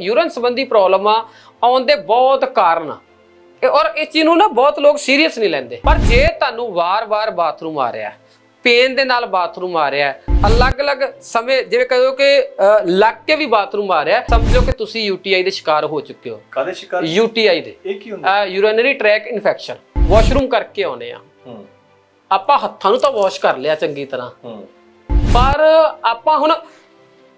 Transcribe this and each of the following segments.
Urine ਸੰਬੰਧੀ ਪ੍ਰੋਬਲਮਾਂ ਆਉਣ ਦੇ ਬਹੁਤ ਕਾਰਨ ਆ। ਇਹ- ਔਰ ਇਸ ਚੀਜ਼ ਨੂੰ ਨਾ ਬਹੁਤ ਲੋਕ ਸੀਰੀਅਸ ਨਹੀਂ ਲੈਂਦੇ। ਪਰ ਜੇ ਤੁਹਾਨੂੰ ਵਾਰ-ਵਾਰ ਬਾਥਰੂਮ ਆ ਰਿਹਾ ਪੇਨ ਦੇ ਨਾਲ ਬਾਥਰੂਮ ਆ ਰਿਹਾ ਅਲੱਗ-ਅਲੱਗ ਸਮੇਂ ਜਿਵੇਂ ਕਹੋ ਕਿ ਲੱਗ ਕੇ ਵੀ ਬਾਥਰੂਮ ਆ ਰਿਹਾ ਸਮਝੋ ਕਿ ਤੁਸੀਂ ਯੂਟੀਆਈ ਦੇ ਸ਼ਿਕਾਰ ਹੋ ਚੁੱਕੇ ਹੋ। ਕਾਦੇ ਸ਼ਿਕਾਰ? ਯੂਟੀਆਈ ਦੇ। ਇਹ ਕੀ ਹੁੰਦਾ? ਯੂਰੀਨਰੀ ਟਰੈਕ ਇਨਫੈਕਸ਼ਨ ਵਾਸ਼ਰੂਮ ਕਰਕੇ ਆਉਨੇ ਆ। ਹੂੰ। ਆਪਾਂ ਹੱਥਾਂ ਨੂੰ ਤਾਂ ਵਾਸ਼ ਕਰ ਲਿਆ ਚੰਗੀ ਤਰ੍ਹਾਂ। ਹੂੰ। ਪਰ ਆਪਾਂ ਹੁਣ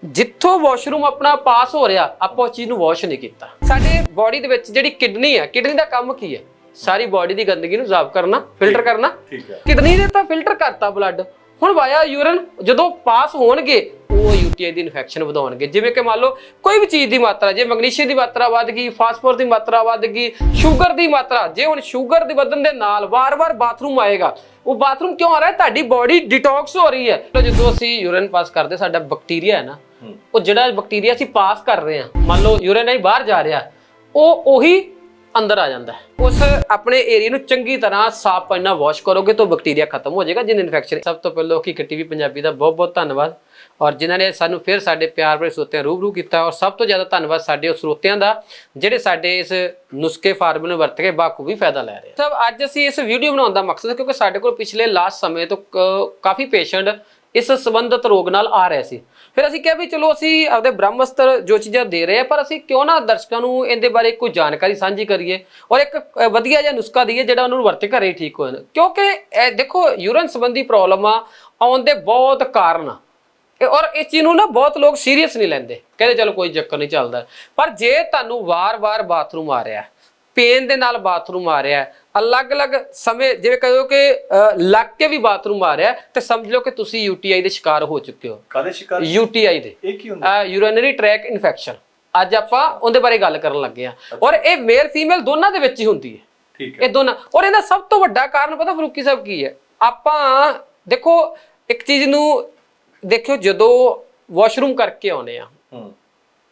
ਜਿੱਥੋਂ ਵਾਸ਼ਰੂਮ ਆਪਣਾ ਪਾਸ ਹੋ ਰਿਹਾ ਆਪਾਂ ਉਸ ਚੀਜ਼ ਨੂੰ ਵਾਸ਼ ਨਹੀਂ ਕੀਤਾ। ਸਾਡੇ ਬਾਡੀ ਦੇ ਵਿੱਚ ਜਿਹੜੀ ਕਿਡਨੀ ਹੈ ਕਿਡਨੀ ਦਾ ਕੰਮ ਕੀ ਹੈ? ਸਾਰੀ ਬਾਡੀ ਦੀ ਗੰਦਗੀ ਨੂੰ ਸਾਫ਼ ਕਰਨਾ ਫਿਲਟਰ ਕਰਨਾ। ਠੀਕ ਹੈ। ਕਿਡਨੀ ਨੇ ਤਾਂ ਫਿਲਟਰ ਕਰਤਾ ਬਲੱਡ ਹੁਣ ਵਾਇਆ ਯੂਰਨ ਜਦੋਂ ਪਾਸ ਹੋਣਗੇ ਉਹ ਯੂਟੀਆਈ ਦੀ ਇਨਫੈਕਸ਼ਨ ਵਧਾਉਣਗੇ। ਜਿਵੇਂ ਕਿ ਮੰਨ ਲਓ ਕੋਈ ਵੀ ਚੀਜ਼ ਦੀ ਮਾਤਰਾ ਜੇ ਮੈਗਨੀਸ਼ੀਅਮ ਦੀ ਮਾਤਰਾ ਵੱਧ ਗਈ ਫਾਸਫੋਰਸ ਦੀ ਮਾਤਰਾ ਵੱਧ ਗਈ ਸ਼ੂਗਰ ਦੀ ਮਾਤਰਾ ਜੇ ਹੁਣ ਸ਼ੂਗਰ ਦੀ ਵਧਣ ਦੇ ਨਾਲ ਵਾਰ-ਵਾਰ ਬਾਥਰੂਮ ਆਏਗਾ ਉਹ ਬਾਥਰੂਮ ਕਿਉਂ ਆ ਰਿਹਾ? ਤੁਹਾਡੀ ਬਾਡੀ ਡਿਟੌਕਸ ਹੋ ਰਹੀ ਹੈ। ਜਦੋਂ ਅਸੀਂ ਯੂਰਨ ਪਾਸ ਕਰਦੇ ਸਾਡਾ ਬੈਕਟੀਰੀਆ ਹੈ ਨਾ ਉਹ ਜਿਹੜਾ ਬੈਕਟੀਰੀਆ ਅਸੀਂ ਪਾਸ ਕਰ ਰਹੇ ਹਾਂ ਮੰਨ ਲਓ ਯੂਰਨ ਹੀ ਬਾਹਰ ਜਾ ਰਿਹਾ ਉਹ ਉਹੀ ਅੰਦਰ ਆ ਜਾਂਦਾ ਹੈ। ਉਸ ਆਪਣੇ ਏਰੀਆ ਨੂੰ ਚੰਗੀ ਤਰ੍ਹਾਂ ਸਾਫ਼ ਪਾਣੀ ਨਾਲ ਵਾਸ਼ ਕਰੋਗੇ ਤਾਂ ਬੈਕਟੀਰੀਆ ਖਤਮ ਹੋ ਜਾਏਗਾ ਜਿਨ ਇਨਫੈਕਸ਼ਨ ਸਭ ਤੋਂ ਪਹਿਲਾਂ ਕੀ ਟੀਵੀ ਪੰਜਾਬੀ ਦਾ ਬਹੁਤ ਬਹੁਤ ਧੰਨਵਾਦ। ਔਰ ਜਿਨ੍ਹਾਂ ਨੇ ਸਾਨੂੰ ਫਿਰ ਸਾਡੇ ਪਿਆਰ ਭਰੇ ਸਰੋਤਿਆਂ ਰੂਬਰੂ ਕੀਤਾ, ਔਰ ਸਭ ਤੋਂ ਜ਼ਿਆਦਾ ਧੰਨਵਾਦ ਸਾਡੇ ਉਸ ਸਰੋਤਿਆਂ ਦਾ, ਜਿਹੜੇ ਸਾਡੇ ਇਸ ਨੁਸਖੇ ਫਾਰਮੂਲੇ ਨੂੰ ਵਰਤ ਕੇ ਬਾਖੂਬੀ ਫਾਇਦਾ ਲੈ ਰਹੇ ਸਭ ਅੱਜ ਅਸੀਂ ਇਸ ਵੀਡੀਓ ਬਣਾਉਣ ਦਾ ਮਕਸਦ, ਕਿਉਂਕਿ ਸਾਡੇ ਕੋਲ ਪਿਛਲੇ ਲਾਸਟ ਸਮੇਂ ਤੋਂ ਕ- ਕਾਫੀ ਪੇਸ਼ੈਂਟ ਇਸ ਸੰਬੰਧਿਤ ਰੋਗ ਨਾਲ ਆ ਰਹੇ ਸੀ। ਫਿਰ ਅਸੀਂ ਕਿਹਾ ਵੀ ਚਲੋ ਅਸੀਂ ਆਪਦੇ ਬ੍ਰਹਮਸਤਰ ਜੋ ਚੀਜ਼ਾਂ ਦੇ ਰਹੇ ਆ, ਪਰ ਅਸੀਂ ਕਿਉਂ ਨਾ ਦਰਸ਼ਕਾਂ ਨੂੰ ਇਹਦੇ ਬਾਰੇ ਕੋਈ ਜਾਣਕਾਰੀ ਸਾਂਝੀ ਕਰੀਏ ਔਰ ਇੱਕ ਵਧੀਆ ਜਿਹਾ ਨੁਸਖਾ ਦਈਏ ਜਿਹੜਾ ਉਹਨਾਂ ਨੂੰ ਵਰਤ ਕੇ ਘਰੇ ਹੀ ਠੀਕ ਹੋ ਜਾਣ। ਕਿਉਂਕਿ ਇਹ ਦੇਖੋ, ਯੂਰਨ ਸੰਬੰਧੀ ਪ੍ਰੋਬਲਮਾਂ ਆਉਣ ਦੇ ਬਹੁਤ ਕਾਰਨ ਆ। ਇਹ- ਔਰ ਇਸ ਚੀਜ਼ ਨੂੰ ਨਾ ਬਹੁਤ ਲੋਕ ਸੀਰੀਅਸ ਨਹੀਂ ਲੈਂਦੇ। ਕਹਿੰਦੇ ਚਲੋ ਕੋਈ ਚੱਕਰ ਨਹੀਂ ਚੱਲਦਾ। ਪਰ ਜੇ ਤੁਹਾਨੂੰ ਵਾਰ-ਵਾਰ ਬਾਥਰੂਮ ਆ ਰਿਹਾ ਪੇਨ ਦੇ ਨਾਲ ਬਾਥਰੂਮ ਆ ਰਿਹਾ ਹੈ। ਅਲੱਗ-ਅਲੱਗ ਸਮੇਂ ਜਿਵੇਂ ਕਹੋ ਕਿ ਲੱਗ ਕੇ ਵੀ ਬਾਥਰੂਮ ਆ ਰਿਹਾ ਤੇ ਸਮਝ ਲਓ ਕਿ ਤੁਸੀਂ ਯੂਟੀਆਈ ਦੇ ਸ਼ਿਕਾਰ ਹੋ ਚੁੱਕੇ ਹੋ। ਕਾਦੇ ਸ਼ਿਕਾਰ? ਯੂਟੀਆਈ ਦੇ। ਇਹ ਕੀ ਹੁੰਦਾ? ਯੂਰੀਨਰੀ ਟਰੈਕ ਇਨਫੈਕਸ਼ਨ ਅੱਜ ਆਪਾਂ ਉਹਦੇ ਬਾਰੇ ਗੱਲ ਕਰਨ ਲੱਗੇ ਆ ਔਰ ਇਹ ਮੇਲ ਫੀਮੇਲ ਦੋਨਾਂ ਦੇ ਵਿੱਚ ਹੀ ਹੁੰਦੀ ਹੈ। ਠੀਕ ਹੈ। ਇਹ ਦੋਨਾਂ ਔਰ ਇਹਦਾ ਸਭ ਤੋਂ ਵੱਡਾ ਕਾਰਨ ਪਤਾ ਫਰੂਕੀ ਸਾਹਿਬ ਕੀ ਹੈ? ਆਪਾਂ ਦੇਖੋ ਇੱਕ ਚੀਜ਼ ਨੂੰ ਦੇਖਿਓ ਜਦੋਂ ਵਾਸ਼ਰੂਮ ਕਰਕੇ ਆਉਨੇ ਆ ਹੂੰ।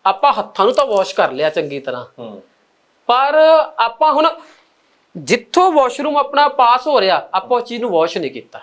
ਆਪਾਂ ਹੱਥਾਂ ਨੂੰ ਤਾਂ ਵਾਸ਼ ਕਰ ਲਿਆ ਚੰਗੀ ਤਰ੍ਹਾਂ। ਹੂੰ। ਪਰ ਆਪਾਂ ਹੁਣ ਜਿੱਥੋਂ ਵਾਸ਼ਰੂਮ ਆਪਣਾ ਪਾਸ ਹੋ ਰਿਹਾ ਆਪਾਂ ਉਸ ਚੀਜ਼ ਨੂੰ ਵਾਸ਼ ਨਹੀਂ ਕੀਤਾ।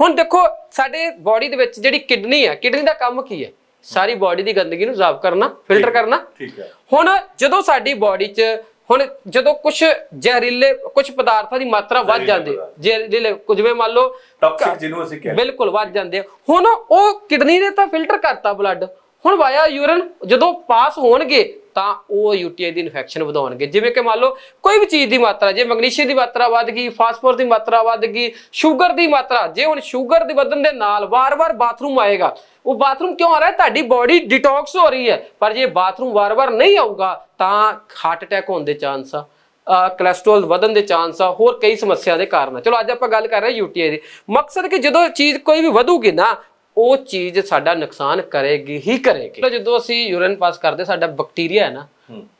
ਹੁਣ ਦੇਖੋ ਸਾਡੇ ਬਾਡੀ ਦੇ ਵਿੱਚ ਜਿਹੜੀ ਕਿਡਨੀ ਹੈ ਕਿਡਨੀ ਦਾ ਕੰਮ ਕੀ ਹੈ? ਸਾਰੀ ਬਾਡੀ ਦੀ ਗੰਦਗੀ ਨੂੰ ਸਾਫ਼ ਕਰਨਾ ਫਿਲਟਰ ਕਰਨਾ। ਠੀਕ ਹੈ। ਹੁਣ ਜਦੋਂ ਸਾਡੀ ਬਾਡੀ 'ਚ ਹੁਣ ਜਦੋਂ ਕੁਝ ਜ਼ਹਿਰੀਲੇ ਕੁਝ ਪਦਾਰਥਾਂ ਦੀ ਮਾਤਰਾ ਵੱਧ ਜਾਂਦੀ। ਜ਼ਹਿਰੀਲੇ ਜਿਵੇਂ ਮੰਨ ਲਓ ਟਾਕਸਿਕ ਜਿਹਨੂੰ ਅਸੀਂ ਕਹਿੰਦੇ। ਬਿਲਕੁਲ ਵੱਧ ਜਾਂਦੇ ਹੁਣ ਉਹ ਕਿਡਨੀ ਨੇ ਤਾਂ ਫਿਲਟਰ ਕਰਤਾ ਬਲੱਡ ਹੁਣ ਵਾਇਆ ਯੂਰਨ ਜਦੋਂ ਪਾਸ ਹੋਣਗੇ ਤਾਂ ਉਹ ਯੂਟੀਆਈ ਦੀ ਇਨਫੈਕਸ਼ਨ ਵਧਾਉਣਗੇ। ਜਿਵੇਂ ਕਿ ਮੰਨ ਲਓ, ਕੋਈ ਵੀ ਚੀਜ਼ ਦੀ ਮਾਤਰਾ, ਜੇ ਮੈਗਨੀਸ਼ੀਅਮ ਦੀ ਮਾਤਰਾ ਵੱਧ ਗਈ ਫਾਸਫੋਰਸ ਦੀ ਮਾਤਰਾ ਵੱਧ ਗਈ, ਸ਼ੂਗਰ ਦੀ ਮਾਤਰਾ, ਜੇ ਹੁਣ ਸ਼ੂਗਰ ਦੇ ਵਧਣ ਦੇ ਨਾਲ ਵਾਰ-ਵਾਰ ਬਾਥਰੂਮ ਆਏਗਾ, ਉਹ ਬਾਥਰੂਮ ਕਿਉਂ ਆ ਰਿਹਾ? ਤੁਹਾਡੀ ਬਾਡੀ ਡਿਟੌਕਸ ਹੋ ਰਹੀ ਹੈ। ਪਰ ਜੇ ਬਾਥਰੂਮ ਵਾਰ-ਵਾਰ ਨਹੀਂ ਆਊਗਾ, ਤਾਂ ਹਾਰਟ ਅਟੈਕ ਹੋਣ ਦੇ ਚਾਂਸ ਆ, ਅਹ ਕੋਲੇਸਟ੍ਰੋਲ ਵਧਣ ਦੇ ਚਾਂਸ ਆ, ਹੋਰ ਕਈ ਸਮੱਸਿਆ ਦੇ ਕਾਰਨ ਆ। ਚਲੋ, ਅੱਜ ਆਪਾਂ ਗੱਲ ਕਰ ਰਹੇ ਹਾਂ ਯੂਟੀਆਈ ਦੀ। ਮਕਸਦ ਕਿ ਜਦੋਂ ਚੀਜ਼ ਕੋਈ ਵੀ ਵਧੂਗੀ ਨਾ ਉਹ ਚੀਜ਼ ਸਾਡਾ ਨੁਕਸਾਨ ਕਰੇਗੀ ਹੀ ਕਰੇਗੀ। ਜਦੋਂ ਅਸੀਂ ਯੂਰਿਨ ਪਾਸ ਕਰਦੇ ਸਾਡਾ ਬੈਕਟੀਰੀਆ ਹੈ ਨਾ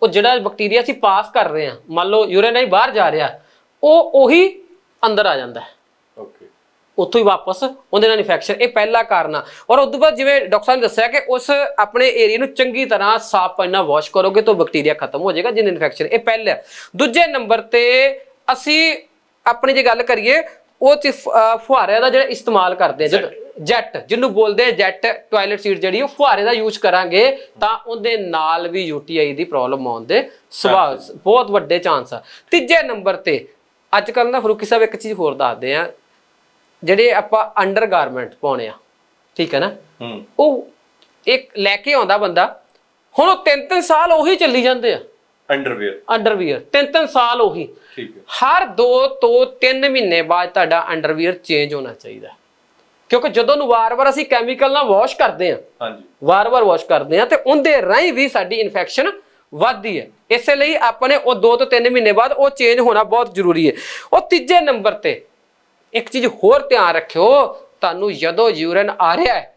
ਉਹ ਜਿਹੜਾ ਬੈਕਟੀਰੀਆ ਅਸੀਂ ਪਾਸ ਕਰ ਰਹੇ ਹਾਂ ਮੰਨ ਲਓ ਯੂਰਿਨ ਹੀ ਬਾਹਰ ਜਾ ਰਿਹਾ ਉਹ ਉਹੀ ਅੰਦਰ ਆ ਜਾਂਦਾ ਹੈ। ਓਕੇ ਉੱਥੋਂ ਹੀ ਵਾਪਸ ਉਹਦੇ ਨਾਲ ਇਨਫੈਕਸ਼ਨ ਇਹ ਪਹਿਲਾ ਕਾਰਨ ਆ। ਔਰ ਉਸ ਤੋਂ ਬਾਅਦ ਜਿਵੇਂ ਡਾਕਟਰ ਸਾਹਿਬ ਨੇ ਦੱਸਿਆ ਕਿ ਉਸ ਆਪਣੇ ਏਰੀਆ ਨੂੰ ਚੰਗੀ ਤਰ੍ਹਾਂ ਸਾਫ਼ ਪਾਣੀ ਨਾਲ ਵਾਸ਼ ਕਰੋਗੇ ਤਾਂ ਬੈਕਟੀਰੀਆ ਖਤਮ ਹੋ ਜਾਏਗਾ ਜਿਨ ਇਨਫੈਕਸ਼ਨ ਇਹ ਪਹਿਲਾ। ਦੂਜੇ ਨੰਬਰ ਤੇ ਅਸੀਂ ਆਪਣੀ ਜੇ ਗੱਲ ਕਰੀਏ ਉਹ ਚ ਫੁਹਾਰਿਆਂ ਦਾ ਜਿਹੜਾ ਇਸਤੇਮਾਲ ਕਰਦੇ ਆ ਜਦ ਜੈਟ ਜਿਹਨੂੰ ਬੋਲਦੇ ਜੈਟ ਟਾਇਲਟ ਸੀਟ ਜਿਹੜੀ ਉਹ ਫੁਹਾਰੇ ਦਾ ਯੂਜ਼ ਕਰਾਂਗੇ ਤਾਂ ਉਹਦੇ ਨਾਲ ਵੀ ਯੂਟੀਆਈ ਦੀ ਪ੍ਰੋਬਲਮ ਆਉਣ ਦੇ ਸੁਭਾਅ ਬਹੁਤ ਵੱਡੇ ਚਾਂਸ ਆ। ਤੀਜੇ ਨੰਬਰ ਤੇ ਅੱਜ ਕੱਲ ਨਾ ਫਰੂਕੀ ਸਾਹਿਬ ਇੱਕ ਚੀਜ਼ ਹੋਰ ਦੱਸਦੇ ਆ ਜਿਹੜੇ ਆਪਾਂ ਅੰਡਰ ਗਾਰਮੈਂਟ ਪਾਉਣੇ ਆ ਠੀਕ ਹੈ ਨਾ? ਉਹ ਇੱਕ ਲੈ ਕੇ ਆਉਂਦਾ ਬੰਦਾ ਹੁਣ ਉਹ ਤਿੰਨ ਤਿੰਨ ਸਾਲ ਉਹੀ ਚੱਲੀ ਜਾਂਦੇ ਆ। ਅੰਡਰਵੇਅਰ ਅੰਡਰਵੀਅਰ ਤਿੰਨ ਤਿੰਨ ਸਾਲ ਉਹੀ। ਠੀਕ ਹੈ। ਹਰ 2 ਤੋਂ 3 ਮਹੀਨੇ ਬਾਅਦ ਤੁਹਾਡਾ ਅੰਡਰਵੀਅਰ ਚੇਂਜ ਹੋਣਾ ਚਾਹੀਦਾ। ਕਿਉਂਕਿ ਜਦੋਂ ਨੂੰ ਵਾਰ-ਵਾਰ ਅਸੀਂ ਕੈਮੀਕਲ ਨਾਲ ਵਾਸ਼ ਕਰਦੇ ਆ ਹਾਂਜੀ। ਵਾਰ-ਵਾਰ ਵਾਸ਼ ਕਰਦੇ ਆ ਤੇ ਉਹਦੇ ਰਾਹੀਂ ਵੀ ਸਾਡੀ ਇਨਫੈਕਸ਼ਨ ਵੱਧਦੀ ਹੈ। ਇਸੇ ਲਈ ਆਪਾਂ ਨੇ ਉਹ 2 ਤੋਂ 3 ਮਹੀਨੇ ਬਾਅਦ ਉਹ ਚੇਂਜ ਹੋਣਾ ਬਹੁਤ ਜ਼ਰੂਰੀ ਹੈ। ਉਹ ਤੀਜੇ ਨੰਬਰ ਤੇ ਇੱਕ ਚੀਜ਼ ਹੋਰ ਧਿਆਨ ਰੱਖਿਓ ਤੁਹਾਨੂੰ ਜਦੋਂ ਯੂਰਨ ਆ ਰਿਹਾ ਹੈ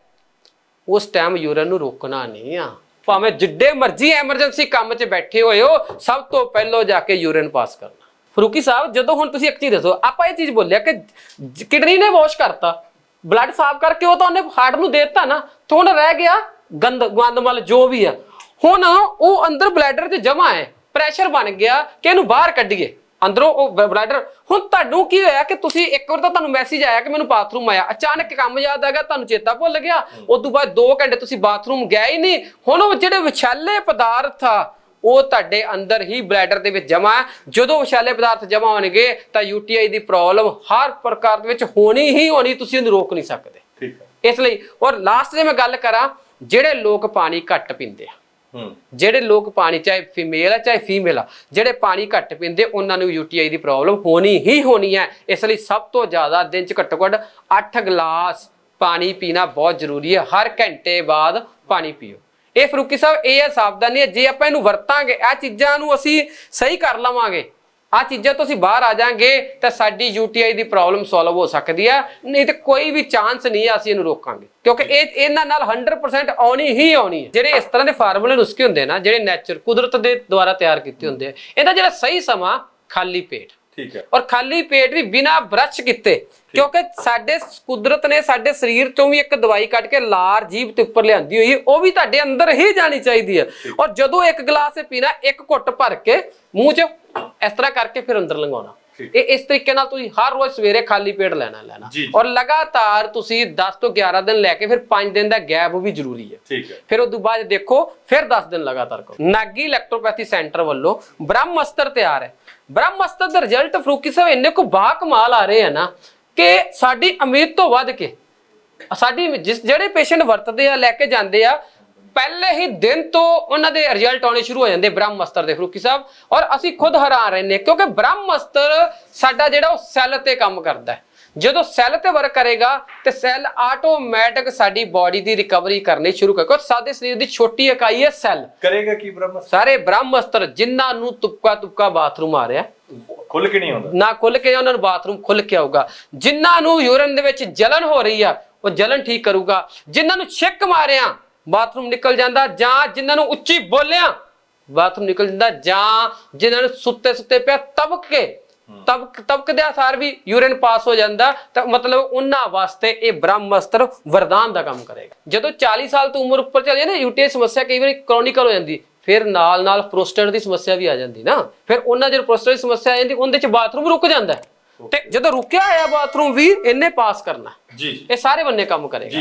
ਉਸ ਟਾਈਮ ਯੂਰਨ ਨੂੰ ਰੋਕਣਾ ਨਹੀਂ ਆ। ਭਾਵੇਂ ਜਿੱਡੇ ਮਰਜ਼ੀ ਐਮਰਜੈਂਸੀ ਕੰਮ 'ਚ ਬੈਠੇ ਹੋਏ ਹੋ ਸਭ ਤੋਂ ਪਹਿਲਾਂ ਜਾ ਕੇ ਯੂਰਨ ਪਾਸ ਕਰਨਾ। ਫਰੂਕੀ ਸਾਹਿਬ ਜਦੋਂ ਹੁਣ ਤੁਸੀਂ ਇੱਕ ਚੀਜ਼ ਦੱਸੋ ਆਪਾਂ ਇਹ ਚੀਜ਼ ਬੋਲਿਆ ਕਿ ਕਿਡਨੀ ਨੇ ਵਾਸ਼ ਕਰਤਾ। ਬਲੱਡ ਸਾਫ਼ ਕਰਕੇ ਉਹ ਤਾਂ ਉਹਨੇ ਹਾਰਟ ਨੂੰ ਦੇ ਦਿੱਤਾ ਨਾ ਤੇ ਹੁਣ ਰਹਿ ਗਿਆ ਗੰਦ ਗੰਦਮਲ ਜੋ ਵੀ ਆ। ਹੁਣ ਉਹ ਅੰਦਰ ਬਲੈਡਰ 'ਚ ਜਮਾ ਹੈ ਪ੍ਰੈਸ਼ਰ ਬਣ ਗਿਆ ਕਿ ਇਹਨੂੰ ਬਾਹਰ ਕੱਢੀਏ। ਅੰਦਰੋਂ ਉਹ ਬਲੈਡਰ ਹੁਣ ਤੁਹਾਨੂੰ ਕੀ ਹੋਇਆ ਕਿ ਤੁਸੀਂ ਇੱਕ ਵਾਰ ਤਾਂ ਤੁਹਾਨੂੰ ਮੈਸੇਜ ਆਇਆ ਕਿ ਮੈਨੂੰ ਬਾਥਰੂਮ ਆਇਆ। ਅਚਾਨਕ ਕੰਮ ਯਾਦ ਆ ਗਿਆ ਤੁਹਾਨੂੰ ਚੇਤਾ ਭੁੱਲ ਗਿਆ। ਉਸ ਤੋਂ ਬਾਅਦ 2 ਘੰਟੇ ਤੁਸੀਂ ਬਾਥਰੂਮ ਗਏ ਹੀ ਨਹੀਂ। ਹੁਣ ਉਹ ਜਿਹੜੇ ਵਿਛਾਲੇ ਪਦਾਰਥ ਆ ਉਹ ਤੁਹਾਡੇ ਅੰਦਰ ਹੀ ਬਲੈਡਰ ਦੇ ਵਿੱਚ ਜਮਾ ਜਦੋਂ ਵਿਸ਼ਾਲੇ ਪਦਾਰਥ ਜਮਾ ਹੋਣਗੇ ਤਾਂ ਯੂਟੀਆਈ ਦੀ ਪ੍ਰੋਬਲਮ ਹਰ ਪ੍ਰਕਾਰ ਦੇ ਵਿੱਚ ਹੋਣੀ ਹੀ ਹੋਣੀ ਤੁਸੀਂ ਉਹਨੂੰ ਰੋਕ ਨਹੀਂ ਸਕਦੇ। ਠੀਕ ਹੈ। ਇਸ ਲਈ ਔਰ ਲਾਸਟ ਜੇ ਮੈਂ ਗੱਲ ਕਰਾਂ ਜਿਹੜੇ ਲੋਕ ਪਾਣੀ ਘੱਟ ਪੀਂਦੇ ਆ ਹੂੰ। ਜਿਹੜੇ ਲੋਕ ਪਾਣੀ ਚਾਹੇ ਫੀਮੇਲ ਆ ਚਾਹੇ ਫੀਮੇਲ ਆ ਜਿਹੜੇ ਪਾਣੀ ਘੱਟ ਪੀਂਦੇ ਉਹਨਾਂ ਨੂੰ ਯੂਟੀਆਈ ਦੀ ਪ੍ਰੋਬਲਮ ਹੋਣੀ ਹੀ ਹੋਣੀ ਹੈ। ਇਸ ਲਈ ਸਭ ਤੋਂ ਜ਼ਿਆਦਾ ਦਿਨ ਚ ਘੱਟੋ ਘੱਟ 8 ਗਲਾਸ ਪਾਣੀ ਪੀਣਾ ਬਹੁਤ ਜ਼ਰੂਰੀ ਹੈ। ਹਰ ਘੰਟੇ ਬਾਅਦ ਪਾਣੀ ਪੀਓ। ਇਹ ਫਰੂਕੀ ਸਾਹਿਬ ਇਹ ਹੈ ਸਾਵਧਾਨੀ ਹੈ। ਜੇ ਆਪਾਂ ਇਹਨੂੰ ਵਰਤਾਂਗੇ ਆ ਚੀਜ਼ਾਂ ਨੂੰ ਅਸੀਂ ਸਹੀ ਕਰ ਲਵਾਂਗੇ। ਆ ਚੀਜ਼ਾਂ ਤੋਂ ਅਸੀਂ ਬਾਹਰ ਆ ਜਾਾਂਗੇ ਤਾਂ ਸਾਡੀ ਯੂਟੀਆਈ ਦੀ ਪ੍ਰੋਬਲਮ ਸੋਲਵ ਹੋ ਸਕਦੀ ਆ ਨਹੀਂ ਤੇ ਕੋਈ ਵੀ ਚਾਂਸ ਨਹੀਂ ਆ ਅਸੀਂ ਇਹਨੂੰ ਰੋਕਾਂਗੇ। ਕਿਉਂਕਿ ਇਹ ਇਹਨਾਂ ਨਾਲ 100% ਆਉਣੀ ਹੀ ਆਉਣੀ ਹੈ। ਜਿਹੜੇ ਇਸ ਤਰ੍ਹਾਂ ਦੇ ਫਾਰਮੂਲੇ ਨੁਸਖੇ ਹੁੰਦੇ ਨਾ ਜਿਹੜੇ ਨੇਚਰ ਕੁਦਰਤ ਦੇ ਦੁਆਰਾ ਤਿਆਰ ਕੀਤੇ ਹੁੰਦੇ ਆ ਇਹਦਾ ਜਿਹੜਾ ਸਹੀ ਸਮਾਂ ਖਾਲੀ ਪੇਟ। ਠੀਕ ਹੈ। ਔਰ ਖਾਲੀ ਪੇਟ ਵੀ ਬਿਨਾ ਬ੍ਰਸ਼ ਕੀਤੇ ਕਿਉਂਕਿ ਸਾਡੇ ਕੁਦਰਤ ਨੇ ਸਾਡੇ ਸਰੀਰ ਚੋਂ ਵੀ ਇੱਕ ਦਵਾਈ ਕੱਢ ਕੇ ਲਾਰ ਜੀਭ ਤੇ ਉੱਪਰ ਲਿਆਂਦੀ ਹੋਈ ਉਹ ਵੀ ਤੁਹਾਡੇ ਅੰਦਰ ਹੀ ਜਾਣੀ ਚਾਹੀਦੀ ਹੈ। ਔਰ ਜਦੋਂ ਇੱਕ ਗਲਾਸ ਪੀਣਾ ਇੱਕ ਘੁੱਟ ਭਰ ਕੇ ਮੂੰਹ 'ਚ ਇਸ ਤਰ੍ਹਾਂ ਕਰਕੇ ਫਿਰ ਅੰਦਰ ਲੰਘਾਉਣਾ। ਇਹ ਇਸ ਤਰੀਕੇ ਨਾਲ ਤੁਸੀਂ ਹਰ ਰੋਜ਼ ਸਵੇਰੇ ਖਾਲੀ ਪੇਟ ਲੈਣਾ ਲੈਣਾ। ਔਰ ਲਗਾਤਾਰ ਤੁਸੀਂ 10 ਤੋਂ 11 ਦਿਨ ਲੈ ਕੇ ਫਿਰ 5 ਦਿਨ ਦਾ ਗੈਪ ਵੀ ਜ਼ਰੂਰੀ ਹੈ। ਠੀਕ ਹੈ। ਫਿਰ ਉਸ ਤੋਂ ਬਾਅਦ ਦੇਖੋ ਫਿਰ 10 ਦਿਨ ਲਗਾਤਾਰ ਕਰੋ। ਨਾਗੀ ਇਲੈਕਟ੍ਰੋਪੈਥੀ ਸੈਂਟਰ ਵੱਲੋਂ ਬ੍ਰਹਮ ਅਸਤਰ ਤਿਆਰ ਹੈ। ਬ੍ਰਹਮ ਅਸਤਰ ਦੇ ਰਿਜ਼ਲਟ ਫਰੂਕੀ ਸਾਹਿਬ ਇੰਨੇ ਕੋ ਬਾ ਕਮਾਲ ਆ ਰਹੇ ਆ ਨਾ ਕਿ ਸਾਡੀ ਉਮੀਦ ਤੋਂ ਵੱਧ ਕੇ ਸਾਡੀ ਜਿਸ ਜਿਹੜੇ ਪੇਸ਼ੈਂਟ ਵਰਤਦੇ ਆ ਲੈ ਕੇ ਜਾਂਦੇ ਆ ਪਹਿਲੇ ਹੀ ਦਿਨ ਤੋਂ ਉਹਨਾਂ ਦੇ ਰਿਜ਼ਲਟ ਆਉਣੇ ਸ਼ੁਰੂ ਹੋ ਜਾਂਦੇ ਬ੍ਰਹਮ ਅਸਤਰ ਦੇ ਫਰੂਕੀ ਸਾਹਿਬ। ਔਰ ਅਸੀਂ ਖੁਦ ਹੈਰਾਨ ਰਹਿੰਦੇ ਕਿਉਂਕਿ ਬ੍ਰਹਮ ਅਸਤਰ ਸਾਡਾ ਜਿਹੜਾ ਉਹ ਸੈੱਲ ਤੇ ਕੰਮ ਕਰਦਾ ਹੈ। ਜਦੋਂ ਸੈੱਲ ਤੇ ਵਰਕ ਕਰੇਗਾ ਤੇ ਸੈੱਲ ਆਟੋਮੈਟਿਕ ਸਾਡੀ ਬਾਡੀ ਦੀ ਰਿਕਵਰੀ ਕਰਨੀ ਸ਼ੁਰੂ ਕਰੇਗਾ। ਸਾਡੇ ਸਰੀਰ ਦੀ ਛੋਟੀ ਇਕਾਈ ਹੈ ਸੈੱਲ। ਕਰੇਗਾ ਕੀ ਬ੍ਰਹਮ ਸਾਰੇ ਬ੍ਰਹਮ ਅਸਤਰ ਜਿਨ੍ਹਾਂ ਨੂੰ ਤੁਪਕਾ ਤੁਪਕਾ ਬਾਥਰੂਮ ਆ ਰਿਹਾ। ਖੁੱਲ ਕੇ ਨਹੀਂ ਆਉਂਦਾ। ਨਾ ਖੁੱਲ ਕੇ ਉਹਨਾਂ ਨੂੰ ਬਾਥਰੂਮ ਖੁੱਲ ਕੇ ਆਊਗਾ। ਜਿਨ੍ਹਾਂ ਨੂੰ ਯੂਰਨ ਦੇ ਵਿੱਚ ਜਲਨ ਹੋ ਰਹੀ ਆ ਉਹ ਜਲਨ ਠੀਕ ਕਰੂਗਾ। ਜਿਨ੍ਹਾਂ ਨੂੰ ਛਿੱਕ ਮਾਰਿਆ ਬਾਥਰੂਮ ਨਿਕਲ ਜਾਂਦਾ ਜਾਂ ਜਿਨ੍ਹਾਂ ਨੂੰ ਉੱਚੀ ਬੋਲਿਆ ਬਾਥਰੂਮ ਨਿਕਲ ਜਾਂਦਾ ਜਾਂ ਜਿਨ੍ਹਾਂ ਨੂੰ ਸੁੱਤੇ ਸੁੱਤੇ ਪਿਆ ਤਬਕ ਕੇ ਤਬਕ ਤਬਕ ਦੇ ਆਸਾਰ ਵੀ ਯੂਰਿਨ ਪਾਸ ਹੋ ਜਾਂਦਾ ਤਾਂ ਮਤਲਬ ਉਹਨਾਂ ਵਾਸਤੇ ਇਹ ਬ੍ਰਹਮਸਤਰ ਵਰਦਾਨ ਦਾ ਕੰਮ ਕਰੇਗਾ। ਜਦੋਂ 40 ਸਾਲ ਤੋਂ ਉਮਰ ਉੱਪਰ ਚਲੀ ਜਾਂਦੀ ਨਾ ਯੂਟੀਆਈ ਸਮੱਸਿਆ ਕਈ ਵਾਰੀ ਕ੍ਰੋਨਿਕਲ ਹੋ ਜਾਂਦੀ ਫਿਰ ਨਾਲ ਨਾਲ ਪ੍ਰੋਸਟੇਟ ਦੀ ਸਮੱਸਿਆ ਵੀ ਆ ਜਾਂਦੀ ਨਾ। ਫਿਰ ਉਹਨਾਂ ਜਦੋਂ ਪ੍ਰੋਸਟੇਟ ਦੀ ਸਮੱਸਿਆ ਆ ਜਾਂਦੀ ਉਹਦੇ ਚ ਬਾਥਰੂਮ ਰੁਕ ਜਾਂਦਾ। ਤੇ ਜਦੋਂ ਰੁਕਿਆ ਹੋਇਆ ਬਾਥਰੂਮ ਵੀ ਇਹਨੇ ਪਾਸ ਕਰਨਾ। ਜੀ। ਇਹ ਸਾਰੇ ਬੰਨੇ ਕੰਮ ਕਰੇਗਾ।